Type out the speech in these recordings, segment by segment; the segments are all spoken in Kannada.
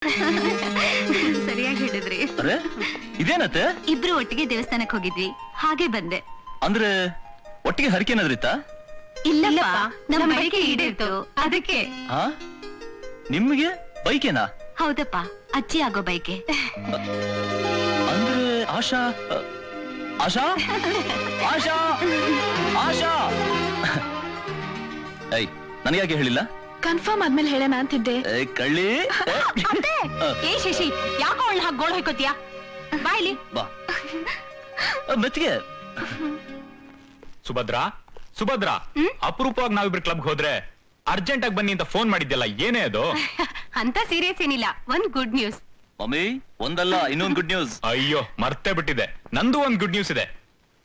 ಸರಿಯಾಗಿ ಹೇಳಿದ್ರಿ. ಅರೆ ಇದೇನತ್ತೆ? ಇಬ್ರು ಒಟ್ಟಿಗೆ ದೇವಸ್ಥಾನಕ್ಕೆ ಹೋಗಿದ್ವಿ. ಹಾಗೆ ಬಂದೆ. ಅಂದ್ರೆ ಒಟ್ಟಿಗೆ ಹರಕೆ ಏನಾದ್ರಿತ್ತ ಇಲ್ಲಪ್ಪ ನಮ್ಮ ಬೈಕ್ ಈಡೇರ್ತು. ಅದಕ್ಕೆ. ಹಾ? ನಿಮ್ಗೆ ಬೈಕೇನಾ? ಹೌದಪ್ಪ ಅಜ್ಜಿ ಆಗೋ ಬೈಕೆ. ಅಂದ್ರೆ ಆಶಾ ಅ, ಆಶಾ? ಆಶಾ? ಆಶಾ? ಐ ನನಗ್ಯಾಕೆ ಹೇಳಿಲ್ಲ? ಕನ್ಫರ್ಮ್ ಆದ್ಮೇಲೆ ಹೇಳೋಣ ಅಂತಿದ್ದೆ. ಏ, ಕಳ್ಳಿ. ಅತ್ತೆ ಏ ಶಶಿ ಯಾಕೋ ಅವಳನ್ನ ಹಾಗೆ ಗೋಳ್ ಹೊಯ್ಕೋತೀಯ ಬಾಯ್ಲಿ ಬಾ. ಮೆತ್ತಿಗೆ. ಸುಭದ್ರಾ ಸುಭದ್ರಾ ಅಪರೂಪವಾಗಿ ನಾವಿಬ್ರು ಕ್ಲಬ್ ಹೋದ್ರೆ ಅರ್ಜೆಂಟ್ ಆಗಿ ಬನ್ನಿ ಅಂತ ಫೋನ್ ಮಾಡಿದ್ಯಲ್ಲ ಏನೇ ಅದು? ಅಂತ ಸೀರಿಯಸ್ ಏನಿಲ್ಲ ಒಂದ್ ಗುಡ್ ನ್ಯೂಸ್ ಮಮ್ಮಿ ಒಂದಲ್ಲ ಇನ್ನೊಂದು ಗುಡ್ ನ್ಯೂಸ್ ಅಯ್ಯೋ ಮರ್ತೇ ಬಿಟ್ಟಿದೆ. ನಂದು ಒಂದ್ ಗುಡ್ ನ್ಯೂಸ್ ಇದೆ.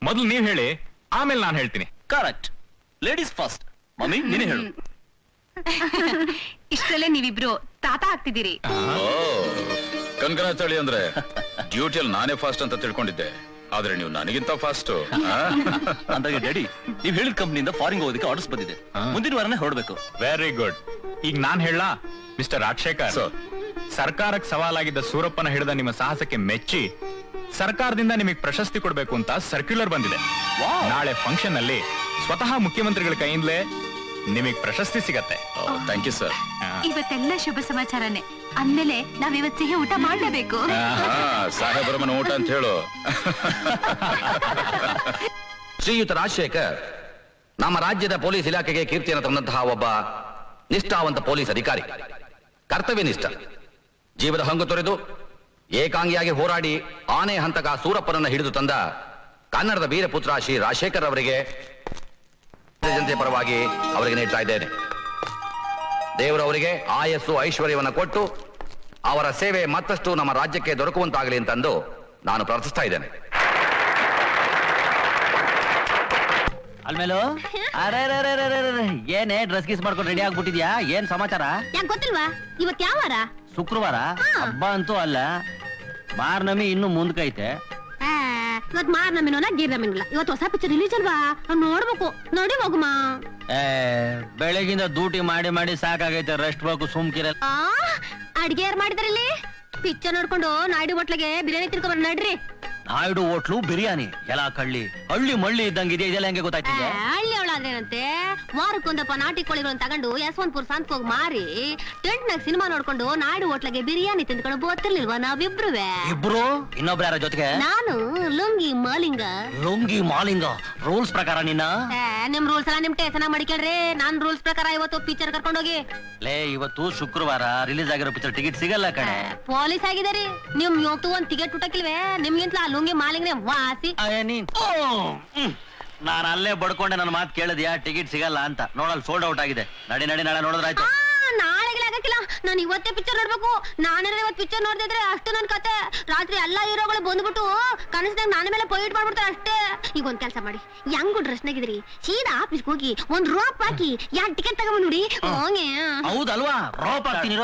ಮೊದಲು ನೀವ್ ಹೇಳಿ ಆಮೇಲೆ ನಾನು ಹೇಳ್ತೀನಿ. ಕರೆಕ್ಟ್ ಲೇಡೀಸ್ ಫಸ್ಟ್ ಮಮ್ಮಿ ನೀನೇ ಹೇಳು. ಇಷ್ಟರಲ್ಲೇ ನೀವಿಬ್ರು ತಾತ ಆಗ್ತಿದ್ದೀರಿ. ಕನಕನಾಚಳಿ ಅಂದ್ರೆ ಡ್ಯೂಟಿಯಲ್ಲಿ ನಾನೇ ಫಾಸ್ಟ್ ಅಂತ ತಿಳ್ಕೊಂಡಿದ್ದೆ. ಆದ್ರೆ ನೀವು ನನಗಿಂತ ಫಾಸ್ಟ್ ಅಂದಾಗ ಡ್ಯಾಡಿ ನೀವ್ ಹೇಳಿದ ಕಂಪ್ನಿಯಿಂದ ಫಾರಿನ್ ಹೋಗೋದಕ್ಕೆ ಆರ್ಡರ್ಸ್ ಬಂದಿದೆ. ಮುಂದಿನ ವಾರನೇ ಹೊರಡ್ಬೇಕು. ವೆರಿ ಗುಡ್ ಈಗ ನಾನ್ ಹೇಳ ಮಿಸ್ಟರ್ ರಾಜಶೇಖರ್ ಸರ್ಕಾರಕ್ ಸರ್ಕಾರಕ್ಕೆ ಸವಾಲಾಗಿದ್ದ ಸೂರಪ್ಪನ ಹಿಡಿದ ನಿಮ್ಮ ಸಾಹಸಕ್ಕೆ ಮೆಚ್ಚಿ ಸರ್ಕಾರದಿಂದ ನಿಮಗೆ ಪ್ರಶಸ್ತಿ ಕೊಡಬೇಕು ಅಂತ ಸರ್ಕ್ಯುಲರ್ ಬಂದಿದೆ. ನಾಳೆ ಫಂಕ್ಷನ್ ಅಲ್ಲಿ ಸ್ವತಃ ಮುಖ್ಯಮಂತ್ರಿಗಳ ಕೈಯಿಂದಲೇ ನಿಮಗೆ ಪ್ರಶಸ್ತಿ ಸಿಗತ್ತೆ. ಥ್ಯಾಂಕ್ ಯು ಸರ್ ಇವತ್ತೆಲ್ಲ ಶುಭ ಸಮಾಚಾರನೇ. ಅಂದ್ಮೇಲೆ ನಾವ್ ಇವತ್ ಸಿಹಿ ಊಟ ಮಾಡಲೇಬೇಕು. ಸಾಹೇಬರ ಮನೆ ಊಟ ಅಂತ ಹೇಳು. ಶ್ರೀಯುತ ರಾಜಶೇಖರ್ ನಮ್ಮ ರಾಜ್ಯದ ಪೊಲೀಸ್ ಇಲಾಖೆಗೆ ಕೀರ್ತಿಯನ್ನು ತಂದಂತಹ ಒಬ್ಬ ನಿಷ್ಠಾವಂತ ಪೊಲೀಸ್ ಅಧಿಕಾರಿ. ಕರ್ತವ್ಯ ನಿಷ್ಠ. ಜೀವದ ಹಂಗು ತೊರೆದು ಏಕಾಂಗಿಯಾಗಿ ಹೋರಾಡಿ ಆನೆ ಹಂತಕ ಸೂರಪ್ಪನನ್ನು ಹಿಡಿದು ತಂದ ಕನ್ನಡದ ವೀರಪುತ್ರ ಶ್ರೀ ರಾಜಶೇಖರ್ ಅವರಿಗೆ ಜನತೆ ಪರವಾಗಿ ಅವರಿಗೆ ನೀಡ್ತಾ ಇದ್ದೇನೆ. ದೇವರವರಿಗೆ ಆಯಸ್ಸು ಐಶ್ವರ್ಯವನ್ನು ಕೊಟ್ಟು ಅವರ ಸೇವೆ ಮತ್ತಷ್ಟು ನಮ್ಮ ರಾಜ್ಯಕ್ಕೆ ದೊರಕುವಂತಾಗಲಿ ಅಂತಂದು ನಾನು ಪ್ರಾರ್ಥಿಸ್ತಾ ಇದ್ದೇನೆ. ಅಲ್ಮೇಲು? ಅರೆ ಏನೇ ಡ್ರೆಸ್ ಗೀಸ್ ಮಾಡ್ಕೊಂಡು ರೆಡಿ ಆಗ್ಬಿಟ್ಟಿದ್ಯಾ? ಏನ್ ಸಮಾಚಾರ? ಯಾಕೆ ಗೊತ್ತಿಲ್ವಾ? ಇವತ್ ಯಾವ ವಾರ ಶುಕ್ರವಾರ ಹಬ್ಬ ಅಂತೂ ಅಲ್ಲ. ಮಾರ್ನಮಿ ಇನ್ನು ಮುಂದ್ಕೈತೆ. ಇವತ್ ಮಾರ್ ನಮಿನೋನ ಗೀರ್ ನಮಿನಲ್ಲ ಇವತ್ತು ಹೊಸ ಪಿಕ್ಚರ್ ರಿಲೀಸ್ ಅಲ್ವಾ? ನಾವ್ ನೋಡ್ಬೇಕು. ನೋಡಿ ಹೋಗುಮ ಏ ಬೆಳಗಿಂದ ಡ್ಯೂಟಿ ಮಾಡಿ ಮಾಡಿ ಸಾಕಾಗೈತೆ ರೆಸ್ಟ್ ಬೇಕು ಸುಮ್ಕಿರಲ್ಲ ಆ ಅಡ್ಗೆ ಯಾರು ಮಾಡಿದ್ರಲ್ಲಿ ಪಿಕ್ಚರ್ ನೋಡ್ಕೊಂಡು ನಾಡಿ ಹೋಟ್ಲಿಗೆ ಬಿರಿಯಾನಿ ತಿನ್ಕೊಂಡ್ ನಡ್ರಿ. ನಾಯ್ಡು ಹೋಟ್ಲು ಬಿರಿಯಾನಿ. ಎಲ್ಲ ಕಳ್ಳಿ ಹಳ್ಳಿ ಮಳ್ಳಿ ಇದ್ದಂಗಿದೆ ಇದೆಲ್ಲ ಹೆಂಗೆ ಗೊತ್ತಾಯ್ತು ಗೊತ್ತಾಯ್ತಿದೆ? ಹಳ್ಳಿ ಅವಳಾದ್ರೇನಂತೆ ವಾರಕ್ಕೊಂದಪ್ಪ ನಾಟಿ ಕೋಳಿಗಳನ್ನ ತಗೊಂಡು ಯಶವಂತಪುರ ಸಂತಕ್ ಹೋಗಿ ಮಾರಿ ಟೆಂಟ್ ನಾಗ ಸಿನಿಮಾ ನೋಡ್ಕೊಂಡು ನಾಯ್ಡು ಹೋಟ್ಲಗೆ ಬಿರಿಯಾನಿ ತಿಂದ್ಕೊಂಡು ಬೋತಿರ್ಲಿಲ್ವಾ ನಾವಿಬ್ರುವೆ? ಇಬ್ರು? ಇನ್ನೊಬ್ರು ಯಾರ ಜೊತೆಗೆ? ನಾನು ಲುಂಗಿ ಮಾಲಿಂಗ. ಲುಂಗಿ ಮಾಲಿಂಗ. ರೂಲ್ಸ್ ಪ್ರಕಾರ ನಿನ್ನ? ನಿಮ್ ರೂಲ್ಸ್ ಎಲ್ಲ ನಿಮ್ ಟೇಸನ ಮಾಡಿಕೇಳ್ರಿ ನಾನ್ ರೂಲ್ಸ್ ಪ್ರಕಾರ ಇವತ್ತು ಪಿಕ್ಚರ್ ಕರ್ಕೊಂಡೋಗಿ. ಲೇ ಇವತ್ತು ಶುಕ್ರವಾರ ರಿಲೀಸ್ ಆಗಿರೋ ಪಿಕ್ಚರ್ ಟಿಕೆಟ್ ಸಿಗಲ್ಲ ಕಣೆ. ಪೊಲೀಸ್ ಆಗಿದಾರಿ. ನಿಮ್ ಇವತ್ತು ಒಂದ್ ಟಿಕೆಟ್ ಹುಟ್ಟಕಿಲ್ವೇ ನಿಮ್ಗಿಂತ ಲುಂಗಿ ಮಾಲಿಂಗ್ನೆ ವಾಸಿ. ನೀನ್. ನಾನು ಅಲ್ಲೇ ಬಡ್ಕೊಂಡೆ ನನ್ನ ಮಾತು ಕೇಳಿದ್ಯಾ? ಟಿಕೆಟ್ ಸಿಗಲ್ಲ ಅಂತ. ನೋಡಲ್ ಸೋಲ್ಡ್ ಔಟ್ ಆಗಿದೆ. ನಡಿ ನಡಿ ನಾಳೆ ನೋಡಿದ್ರಾಯ್ತು. ಆ, ನಾಳೆಗೆ ಆಗಕ್ಕಿಲ್ಲ ನಾನು ಇವತ್ತೇ ಪಿಕ್ಚರ್ ನೋಡ್ಬೇಕು. ನಾನೇನಾರ ಇವತ್ತು ಪಿಕ್ಚರ್ ನೋಡ್ದಿದ್ರೆ ಅಷ್ಟು ನನ್ನ ಕತೆ. ರಾತ್ರಿ ಎಲ್ಲಾ ಹೀರೋಗಳು ಬಂದ್ಬಿಟ್ಟು ಕನಸ್ದಾಗ ನನ್ನ ಮೇಲೆ ಪೊಯಿಟ್ ಮಾಡ್ಬಿಡ್ತಾರೆ ಅಷ್ಟೇ. ಈಗ ಒಂದ್ ಕೆಲಸ ಮಾಡಿ. ಹೆಂಗು ಡ್ರೆಸ್ ನಾಗಿದ್ರಿ ಸೀದಾ ಆಫೀಸ್ಗೆ ಹೋಗಿ ಒಂದ್ ರೋಪ್ ಹಾಕಿ. ಯಾನ್ ಟಿಕೆಟ್ ತಗೊಂಡ್ ನೋಡಿ. ಹೋಗಿ. ಹೌದಲ್ವಾ? ರೋಪ್ ಹಾಕ್ತೀನಿ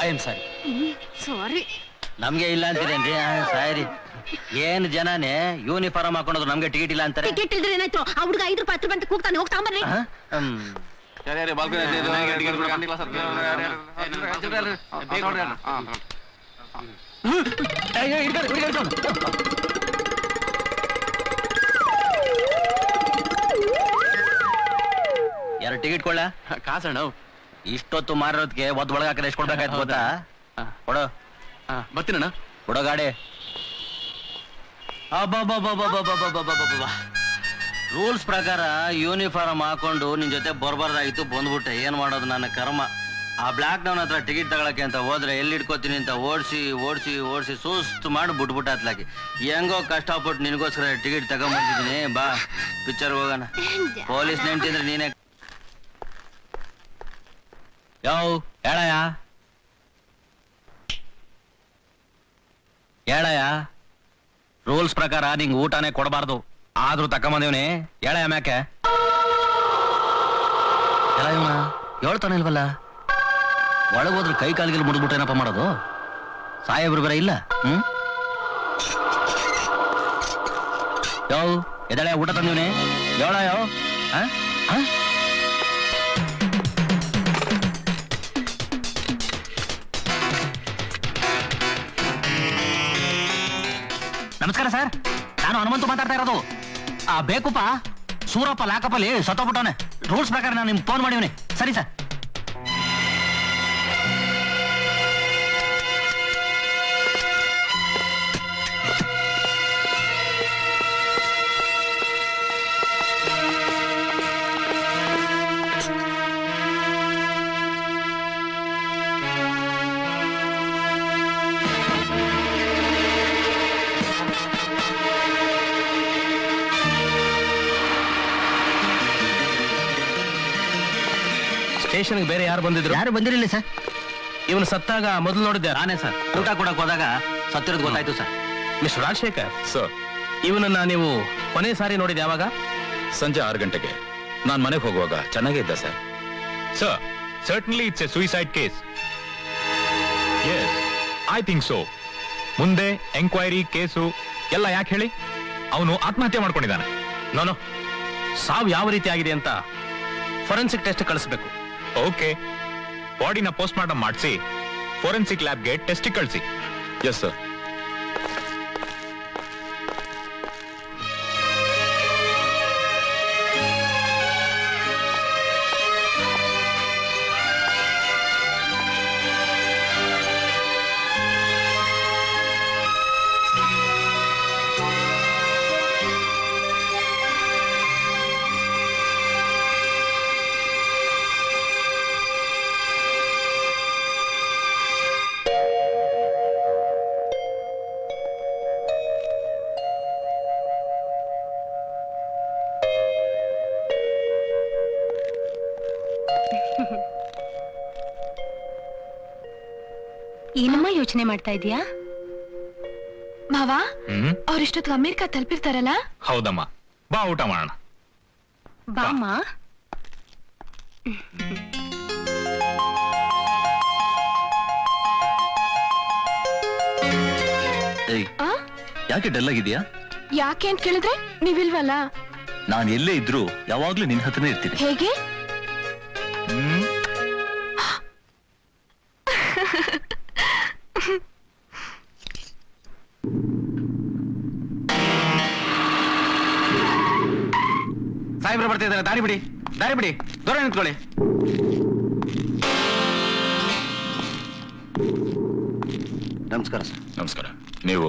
ಐ ಆಮ್ ಸಾರಿ ಸಾರಿ ನಮ್ಗೆ ಇಲ್ಲ ಅಂತೀರೇನ್ರಿ ಸಾರಿ ಏನ್ ಜನನೇ ಯೂನಿಫಾರ್ಮ್ ಹಾಕೊಂಡ್ರು ನಮ್ಗೆ ಟಿಕೆಟ್ ಇಲ್ಲ ಅಂತಾರೆ? ಟಿಕೆಟ್ ಇಲ್ದ್ರೆ ಏನಾಯ್ತು? ಆ ಹುಡುಗ ಐದು ರೂಪಾಯಿ ಹತ್ತು ಗಂಟೆ ಕೂಗ್ತಾನೆ ಹೋಗ್ತಾ ಬರ್ರಿ ಯಾರು ಟಿಕೆಟ್ ಕೊಳ್ಳ ಕಾಸಣ್ಣ ಇಷ್ಟೊತ್ತು ಮಾರೋದಕ್ಕೆ ಒದ್ ಒಳಗ ಹಾಕಿದ್ರೆ ಎಷ್ಟು ಕೊಡ್ಬೇಕಾಯ್ತು ಗೊತ್ತಾ? ಕೊಡು. ಬರ್ತೀನಣ್ಣ. ಕೊಡೋ ಗಾಡಿ. ರೂಲ್ಸ್ ಪ್ರಕಾರ ಯೂನಿಫಾರ್ಮ್ ಹಾಕೊಂಡು ನಿನ್ ಜೊತೆ ಬರ್ಬಾರ್ದಾಗಿತ್ತು ಬಂದ್ಬಿಟ್ಟೆ. ಏನ್ ಮಾಡೋದು ನನ್ನ ಕರ್ಮ? ಆ ಬ್ಲಾಕ್ ಡೌನ್ ಹತ್ರ ಟಿಕೆಟ್ ತಗೊಳಕ್ಕೆ ಅಂತ ಹೋದ್ರೆ ಎಲ್ಲಿ ಇಟ್ಕೋತೀನಿ ಅಂತ ಓಡಿಸಿ ಓಡಿಸಿ ಓಡಿಸಿ ಸುಸ್ತು ಮಾಡಿ ಬಿಟ್ಬಿಟ್ಟ ಅತ್ಲಾಕಿ. ಹೆಂಗೋ ಕಷ್ಟಪಟ್ಟು ನಿನಗೋಸ್ಕರ ಟಿಕೆಟ್ ತಗೊಂಬಂದಿದ್ದೀನಿ. ಬಾ ಪಿಕ್ಚರ್ ಹೋಗೋಣ. ಪೊಲೀಸ್ ನೆಂಟಿದ್ರೆ ನೀನೇ ಯಾವ ಹೇಳಯ ಹೇಳಯ ರೂಲ್ಸ್ ಪ್ರಕಾರ ನಿಂಗೆ ಊಟನೇ ಕೊಡಬಾರ್ದು. ಆದ್ರೂ ತಕೊಂಬಂದಿವ್ನಿ. ಹೇಳಯ ಮ್ಯಾಕೆ. ಇವ್ನ ಹೇಳ್ತಾನೆ ಇಲ್ವಲ್ಲ? ಒಳಗೋದ್ರೆ ಕೈ ಕಾಲಿಗೆ ಮುಡಿದ್ಬಿಟ್ಟು ಏನಪ್ಪ ಮಾಡೋದು? ಸಾಹೇಬ್ರು ಬೇರೆ ಇಲ್ಲ, ಹ್ಮ್? ಯಾವ ಎದಳೆ ಊಟ ತಂದಿವ್ನಿ. ಹೇಳ ಹಾ? ಆ? ನಮಸ್ಕಾರ ಸರ್. ನಾನು ಹನುಮಂತು ಮಾತಾಡ್ತಾ ಇರೋದು. ಆ ಬೇಕುಪ್ಪ ಸೂರಪ್ಪ ಲಾಕಪ್ಪಲ್ಲಿ ಸತ್ತೋಗ್ಬಿಟ್ಟವನೆ. ರೂಲ್ಸ್ ಪ್ರಕಾರ ನಾನು ನಿಮ್ಗೆ ಫೋನ್ ಮಾಡಿವ್ನಿ. ಸರಿ ಸರ್. ಸ್ಟೇಷನ್ಗೆ ಬೇರೆ ಯಾರು ಬಂದಿದ್ರು? ಯಾರು ಬಂದಿರಲಿಲ್ಲ ಸರ್. ಇವನು ಸತ್ತಾಗ ಮೊದಲು ನೋಡಿದ್ದೆ ನಾನೇ ಸರ್. ಊಟ ಕೂಡ ಹೋದಾಗ ಸತ್ತಿರೋದು ಗೊತ್ತಾಯ್ತು ಸರ್. Mister Rajashekhar sir. ಇವನನ್ನ ನೀವು ಕೊನೆ ಸಾರಿ ನೋಡಿದ ಯಾವಾಗ? ಸಂಜೆ ಆರು ಗಂಟೆಗೆ. ನಾನು ಮನೆಗೆ ಹೋಗುವಾಗ ಚೆನ್ನಾಗೇ ಇದ್ದ sir. Sir certainly it's a suicide case yes I think so ಮುಂದೆ ಎಂಕ್ವೈರಿ ಕೇಸು ಎಲ್ಲ ಯಾಕೆ ಹೇಳಿ? ಅವನು ಆತ್ಮಹತ್ಯೆ ಮಾಡ್ಕೊಂಡಿದ್ದಾನೆ. ನಾನು ಸಾವು ಯಾವ ರೀತಿ ಆಗಿದೆ ಅಂತ ಫೊರೆನ್ಸಿಕ್ ಟೆಸ್ಟ್ ಕಳಿಸ್ಬೇಕು. ಓಕೆ ಬಾಡಿನ ಪೋಸ್ಟ್ ಮಾರ್ಟಮ್ ಮಾಡಿಸಿ ಫೋರೆನ್ಸಿಕ್ ಲ್ಯಾಬ್ಗೆ ಟೆಸ್ಟ್ ಕಳಿಸಿ. ಎಸ್ ಸರ್ ಏನಮ್ಮ ಯೋಚನೆ ಮಾಡ್ತಾ ಇದೀಯಾ ಮಾವ ಹ್ಮ್? ಅವ್ರಿಷ್ಟೊತ್ತು ಅಮೆರಿಕ ತಲುಪಿರ್ತಾರಲ್ಲ? ಹೌದಮ್ಮ. ಬಾ ಊಟ ಮಾಡೋಣ. ಬಾಮ್ಮ ಏಯ್ ಆ? ಯಾಕೆ ಡಲ್ ಆಗಿದ್ಯಾ ಯಾಕೆ ಅಂತ ಕೇಳಿದ್ರೆ ನೀವಿಲ್ವಲ್ಲ. ನಾನು ಎಲ್ಲೇ ಇದ್ರೂ ಯಾವಾಗ್ಲೂ ನಿನ್ ಹತ್ರನೇ ಇರ್ತೀನಿ. ಹೇಗೆ? ದಾರಿ ಬಿಡಿ ದಾರಿ ಬಿಡಿ. ದೂರ ನಿಂತ್ಕೊಳ್ಳಿ. ನಮಸ್ಕಾರ ಸರ್. ನಮಸ್ಕಾರ. ನೀವು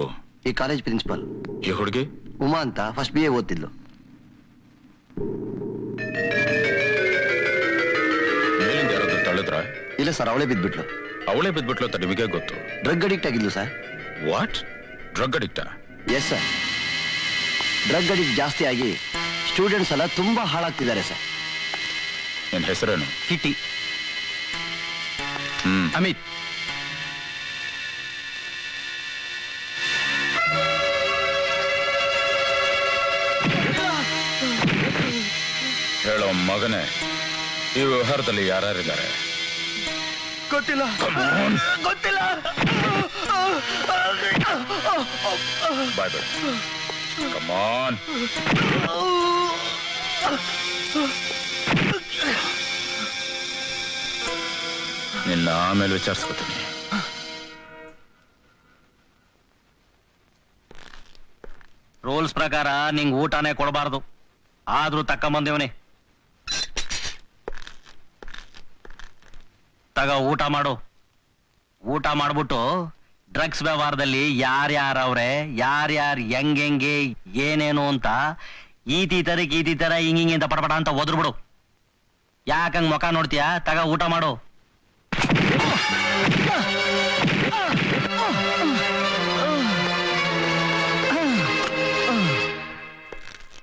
ಈ ಕಾಲೇಜ್ ಪ್ರಿನ್ಸಿಪಾಲ್. ಈ ಹುಡುಗಿ? ಉಮಾ ಅಂತ ಫಸ್ಟ್ ಬಿ ಎ ಓದ್ತಿದ್ಲು. ಮೇಲಿಂದ ಯಾರಾದ್ರೂ ತಳ್ಳಿದ್ರ? ಇಲ್ಲ ಸರ್ ಅವಳೇ ಬಿದ್ಬಿಟ್ಲು. ಅವಳೇ ಬಿದ್ಬಿಟ್ಲು ಅಂತ ನಿಮಗೆ ಗೊತ್ತು? Drug addict ಆಗಿದ್ಲು sir. What drug addict? Yes sir drug addict ಜಾಸ್ತಿ ಆಗಿ ಸ್ಟೂಡೆಂಟ್ಸ್ ಎಲ್ಲ ತುಂಬಾ ಹಾಳಾಗ್ತಿದ್ದಾರೆ ಸರ್ ನನ್ನ ಹೆಸರೇನು? ಕಿಟ್ಟಿ. ಹ್ಮ್. ಅಮಿತ್. ಹೇಳೋ ಮಗನೇ ಈ ವ್ಯವಹಾರದಲ್ಲಿ ಯಾರ್ಯಾರಿದ್ದಾರೆ? ಗೊತ್ತಿಲ್ಲ. ಗೊತ್ತಿಲ್ಲ. ಬಾಯ್ ಬಾಯ್ ಕಮಾನ್ ನಿನ್ನ ಆಮೇಲೆ ವಿಚಾರಿಸ್ಕೋತೀನಿ. ರೂಲ್ಸ್ ಪ್ರಕಾರ ನಿಂಗೆ ಊಟನೇ ಕೊಡಬಾರ್ದು. ಆದ್ರೂ ತಕ್ಕಂಬಂದಿವನಿ. ತಗ, ಊಟ ಮಾಡು. ಊಟ ಮಾಡ್ಬಿಟ್ಟು ಡ್ರಗ್ಸ್ ವ್ಯವಹಾರದಲ್ಲಿ ಯಾರ್ಯಾರವ್ರೆ, ಯಾರ್ಯಾರು ಹೆಂಗೆಂಗೆ ಏನೇನು ಅಂತ ಈತಿ ತರಕ್ ಈತಿ ತರ ಹಿಂಗ್ ಹಿಂಗೆ ಅಂತ ಪಡಪಡ ಅಂತ ಒದ್ರುಬಿಡು ಯಾಕಂಗ್ ಮುಖ ನೋಡ್ತೀಯಾ? ತಗ ಊಟ ಮಾಡು.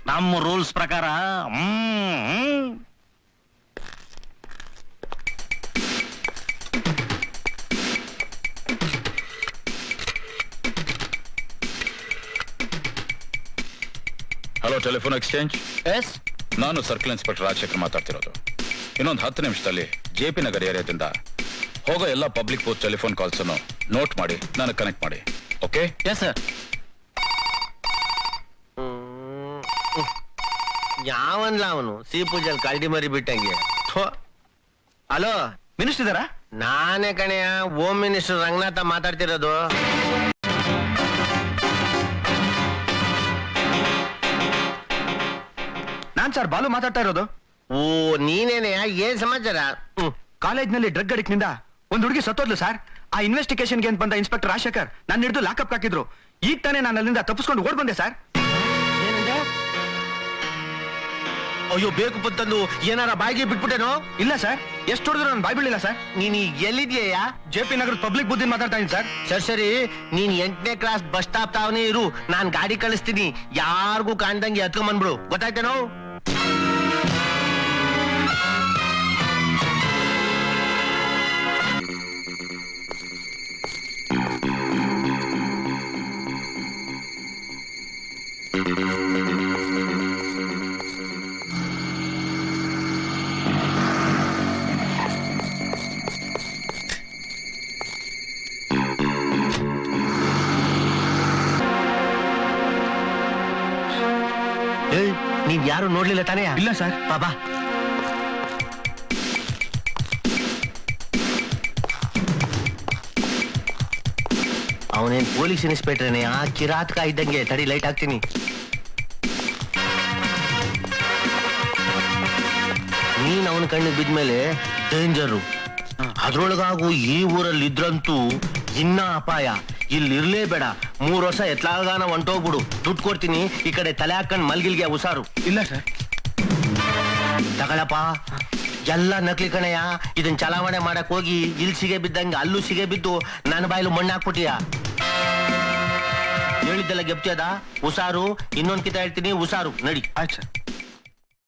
ನಮ್ಮ ರೂಲ್ಸ್ ಪ್ರಕಾರ hmm, hello telephone exchange yes ನಾನು ಸರ್ಕಲ್ ಇನ್ಸ್ಪೆಕ್ಟರ್ ರಾಜಶೇಖರ್ ಮಾತಾಡ್ತಿರೋದು. ಇನ್ನೊಂದು ಹತ್ತು ನಿಮಿಷದಲ್ಲಿ ಜೆ ಪಿ ನಗರ್ ಏರಿಯಾದಿಂದ ಹೋಗೋ ಎಲ್ಲ ಪಬ್ಲಿಕ್ ಪೋಸ್ಟ್ ಟೆಲಿಫೋನ್ ಕಾಲ್ಸ್ ಅನ್ನು ನೋಟ್ ಮಾಡಿ ನನಗೆ ಕನೆಕ್ಟ್ ಮಾಡಿ. ಓಕೆ ಎಸ್ ಸರ್ ಯಾವನ್ಲ ಅವನು? ಸಿ ಪೂಜಲ್ ಕಳ್ಡಿ ಮರಿ ಬಿಟ್ಟಂಗೆ. ಹಲೋ? ಮಿನಿಸ್ಟರ್ ಇದಾರ ನಾನೇ ಕಣೆಯ ಹೋಮ್ ಮಿನಿಸ್ಟರ್ ರಂಗನಾಥ ಮಾತಾಡ್ತಿರೋದು. ನಾನ್ ಸರ್ ಬಾಲು ಮಾತಾಡ್ತಾ ಇರೋದು? ಓ ನೀನೇನೆ? ಏನ್ ಸಮಾಚಾರ. ಕಾಲೇಜ್ನಲ್ಲಿ ಡ್ರಗ್ ಅಡಿಕ್ಟ್ನಿಂದ ಒಂದ್ ಹುಡುಗಿ ಸತ್ತೋದ್ಲು ಸರ್. ಆ ಇನ್ವೆಸ್ಟಿಗೇಷನ್ಗೆ ಅಂತ ಬಂದ ಇನ್ಸ್ಪೆಕ್ಟರ್ ರಾಜಶೇಖರ್ ನನ್ನ ಹಿಡಿದು ಲಾಕಪ್ ಹಾಕಿದ್ರು. ಈಗ ತಾನೇ ನಾನು ಅಲ್ಲಿಂದ ತಪ್ಪಿಸ್ಕೊಂಡು ಓಡ್ ಬಂದೆ ಸರ್? ಅಯ್ಯೋ ಬೇಕು ಪುತ್ತಂದು ಏನಾರ ಬಾಯಿಗೆ ಬಿಟ್ಬಿಟ್ಟೇನೋ? ಇಲ್ಲ ಸರ್ ಎಷ್ಟು ಹೊಡೆದ್ರು ನಾನು ಬಾಯಿ ಬಿಡ್ಲಿಲ್ಲ ಸರ್. ನೀನ್ ಎಲ್ಲಿದ್ಯಾ ಜೆ ಪಿ ನಗರದ ಪಬ್ಲಿಕ್ ಬುದ್ಧಿ ಮಾತಾಡ್ತಾ ಇದ್ದೀನಿ ಸರ್. ಸರಿ ಸರಿ ನೀನ್ ಎಂಟನೇ ಕ್ಲಾಸ್ ಬಸ್ ಸ್ಟಾಪ್ ತಾವನೇ ಇರು. ನಾನ್ ಗಾಡಿ ಕಳಿಸ್ತೀನಿ. ಯಾರಿಗೂ ಕಾಣ್ದಂಗೆ ಹತ್ಕೊಂಡ್ಬಂದ್ಬಿಡು ಗೊತ್ತಾಯ್ತೇನೋ? ನೋಡ್ಲಿಲ್ಲ ತಾನೇ? ಇಲ್ಲ ಸರ್. ಬಾಬಾ ಅವನೇನ್ ಪೊಲೀಸ್ ಇನ್ಸ್ಪೆಕ್ಟರ್ನೇ? ಆ ಕಿರಾತಕ ಇದ್ದಂಗೆ. ತಡಿ ಲೈಟ್ ಹಾಕ್ತೀನಿ. ನೀನ್ ಅವನ ಕಣ್ಣಿಗೆ ಬಿದ್ಮೇಲೆ ಡೇಂಜರು ಅದ್ರೊಳಗಾಗು ಈ ಊರಲ್ಲಿ ಇದ್ರಂತೂ ಇನ್ನ ಅಪಾಯ. ಇಲ್ಲಿ ಇರ್ಲೇಬೇಡ ಮೂರ್ ವರ್ಷ ಎತ್ಲಾಗಾನ ಹೊಂಟೋಗ್ಬಿಡು. ದುಡ್ಡು ಕೊಡ್ತೀನಿ ಈ ಕಡೆ ತಲೆ ಹಾಕೊಂಡ್ ಮಲ್ಗಿಲ್ಗೆ ಉಸಾರು ಇಲ್ಲ ಸರ್. ತಗಳಪ್ಪ. ಎಲ್ಲ ನಕಲಿ ಕಣಯ್ಯ ಇದನ್ ಚಲಾವಣೆ ಮಾಡಕ್ ಹೋಗಿ ಇಲ್ಲಿ ಸಿಗೆ ಬಿದ್ದಂಗೆ ಅಲ್ಲೂ ಸಿಗೆ ಬಿದ್ದು ನನ್ನ ಬಾಯಲು ಮಣ್ಣು ಹಾಕ್ಬಿಟ್ಟಿಯ? ಹೇಳಿದ್ದೆಲ್ಲ ಗೆಪ್ತಿಯದ ಉಸಾರು ಇನ್ನೊಂದ್ ಕಿತ ಹೇಳ್ತೀನಿ ಉಸಾರು ನಡಿ. ಆಯ್ತು ಸರ್.